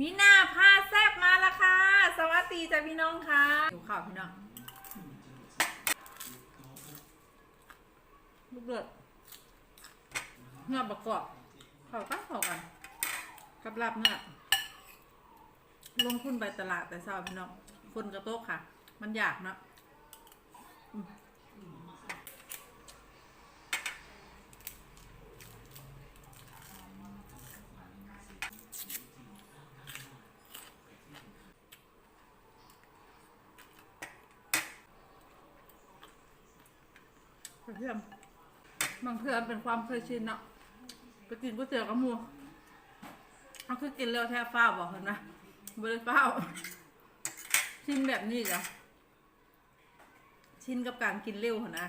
มิน่าผ้าแซบมาแล้วค่ะ สวัสดีจ้ะพี่น้องค่ะดูข่าวพี่น้อง ลูกเดือดเนื้อประกอบเขากันเขากันกับลาบเนื้อลงทุนไปตลาดแต่เช้าพี่น้องคนกระโต๊ะค่ะ มันอยากเนาะ กระเทียมบางเทื่อเป็นความเคยชินเนาะไปกินก๋วยเตี๋ยวกับหมูเอาคือกินเร็วแทบฟ้าบอกเห็นไหมบริฟ้าชินแบบนี้จ้ะชินกับการกินเร็วหั่นนะ